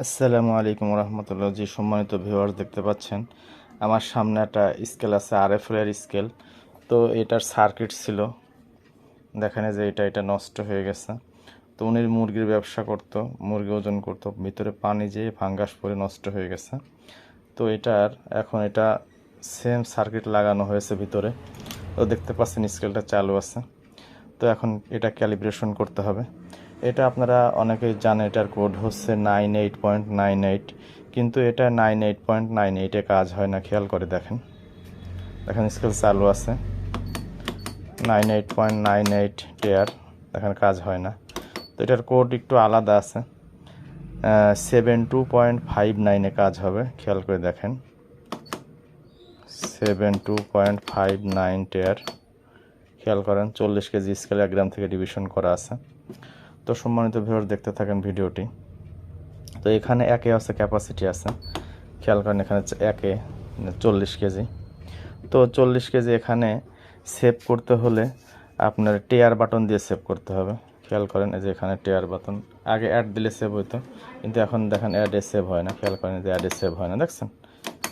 আসসালামু আলাইকুম রহমতুল্লাহ। জি সম্মানিত ভিউয়ার্স দেখতে পাচ্ছেন, আমার সামনে একটা স্কেল আছে আর এফ এর স্কেল তো এটার সার্কিট ছিল। দেখেন যে এটা এটা নষ্ট হয়ে গেছে। তো উনি মুরগির ব্যবসা করতো, মুরগি ওজন করতো, ভিতরে পানি যেয়ে ফাঙ্গাস পরে নষ্ট হয়ে গেছে। তো এটার, এখন এটা সেম সার্কিট লাগানো হয়েছে ভিতরে। তো দেখতে পাচ্ছেন স্কেলটা চালু আছে। তো এখন এটা ক্যালিব্রেশন করতে হবে। এটা আপনারা অনেকেই জানেন, এটার কোড হচ্ছে nine eight point nine eight কিন্তু এটা নাইন এইট পয়েন্ট নাইন এইটে কাজ হয় না, খেয়াল করে দেখেন। দেখেন স্কেল চালু আছে। Nine eight point nine eight tare দেখেন কাজ হয় না। তো এটার কোড একটু আলাদা আছে। সেভেন টু পয়েন্ট ফাইভ নাইনে কাজ হবে, খেয়াল করে দেখেন। Seven two point five nine tare খেয়াল করেন, চল্লিশ কেজি স্কেল এক গ্রাম থেকে ডিভিশন করা আছে। তো সম্মানিত ভিউয়ার দেখতে থাকেন ভিডিওটি। তো এখানে একে আছে ক্যাপাসিটি আছে। খেয়াল করেন, এখানে একে চল্লিশ কেজি। তো চল্লিশ কেজি এখানে সেভ করতে হলে আপনার টেয়ার বাটন দিয়ে সেভ করতে হবে। খেয়াল করেন, এই যে এখানে টেয়ার বাটন আগে অ্যাড দিলে সেভ হইতো, কিন্তু এখন দেখেন অ্যাডে সেভ হয় না। খেয়াল করেন যে অ্যাডে সেভ হয় না, দেখছেন?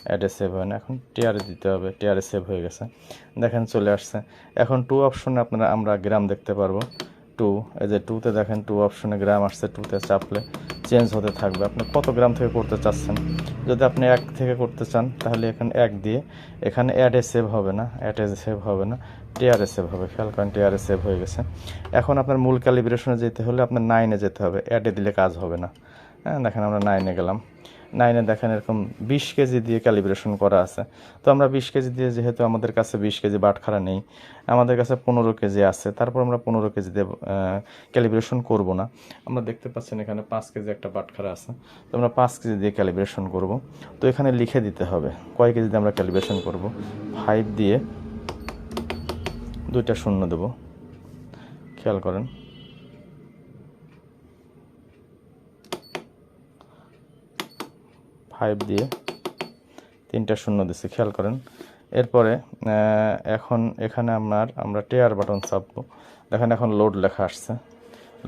অ্যাডে সেভ হয় না। এখন টিয়ারে দিতে হবে টিয়ারে সেভ হয়ে গেছে। দেখেন, চলে আসছে। এখন টু অপশনে আপনারা, আমরা গ্রাম দেখতে পারব। টু এই যে টুতে দেখেন টু অপশনে গ্রাম আসছে টুতে চাপলে চেঞ্জ হতে থাকবে। আপনি কত গ্রাম থেকে করতে চাচ্ছেন? যদি আপনি এক থেকে করতে চান, তাহলে এখানে এক দিয়ে, এখানে অ্যাডে সেভ হবে না অ্যাডে সেভ হবে না টিআরএ সেভ হবে, খেয়াল করেন টিআরএ সেভ হয়ে গেছে। এখন আপনার মূল ক্যালিব্রেশনে যেতে হলে আপনার নাইনে যেতে হবে অ্যাডে দিলে কাজ হবে না। হ্যাঁ দেখেন আমরা নাইনে গেলাম। নাইনে দেখেন এরকম বিশ কেজি দিয়ে ক্যালিব্রেশন করা আছে। তো আমরা বিশ কেজি দিয়ে যেহেতু আমাদের কাছে বিশ কেজি বাটখারা নেই, আমাদের কাছে পনেরো কেজি আছে, তারপর আমরা পনেরো কেজি দিয়ে ক্যালিব্রেশন করব না। আমরা দেখতে পাচ্ছেন এখানে পাঁচ কেজি একটা বাটখারা আছে। তো আমরা পাঁচ কেজি দিয়ে ক্যালিব্রেশন করব। তো এখানে লিখে দিতে হবে কয় কেজি দিয়ে আমরা ক্যালিব্রেশন করব। ফাইভ দিয়ে দুইটা শূন্য দেব। খেয়াল করেন। ফাইভ দিয়ে তিনটা শূন্য দিচ্ছি খেয়াল করেন। এরপরে এখন এখানে আপনার, আমরা টেয়ার বাটন চাপবো। দেখেন এখন লোড লেখা আসছে।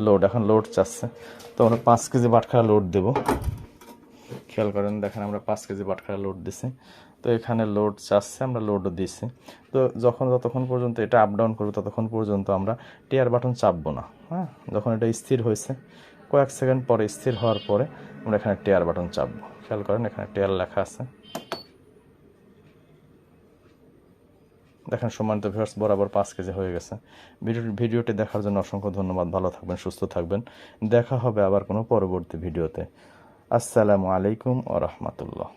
লোড এখন লোড চাচ্ছে। তো আমরা পাঁচ কেজি বাটখারা লোড দেব। খেয়াল করেন, দেখেন আমরা পাঁচ কেজি বাটখারা লোড দিছি। তো এখানে লোড চাচ্ছে, আমরা লোডও দিছি। তো যখন যতক্ষণ পর্যন্ত এটা আপ ডাউন করব, ততক্ষণ পর্যন্ত আমরা টিয়ার বাটন চাপবো না। হ্যাঁ যখন এটা স্থির হয়েছে, কয়েক সেকেন্ড পরে স্থির হওয়ার পরে আমরা এখানে টিয়ার বাটন চাপবো। খেয়াল করেন, এখানে টেল লেখা আছে। দেখেন সম্মানিত ভিউয়ার্স বরাবর পাঁচ কেজি হয়ে গেছে। ভিডিও ভিডিওটি দেখার জন্য অসংখ্য ধন্যবাদ, ভালো থাকবেন, সুস্থ থাকবেন। দেখা হবে আবার কোনো পরবর্তী ভিডিওতে। আসসালামু আলাইকুম ও রহমতুল্লাহ।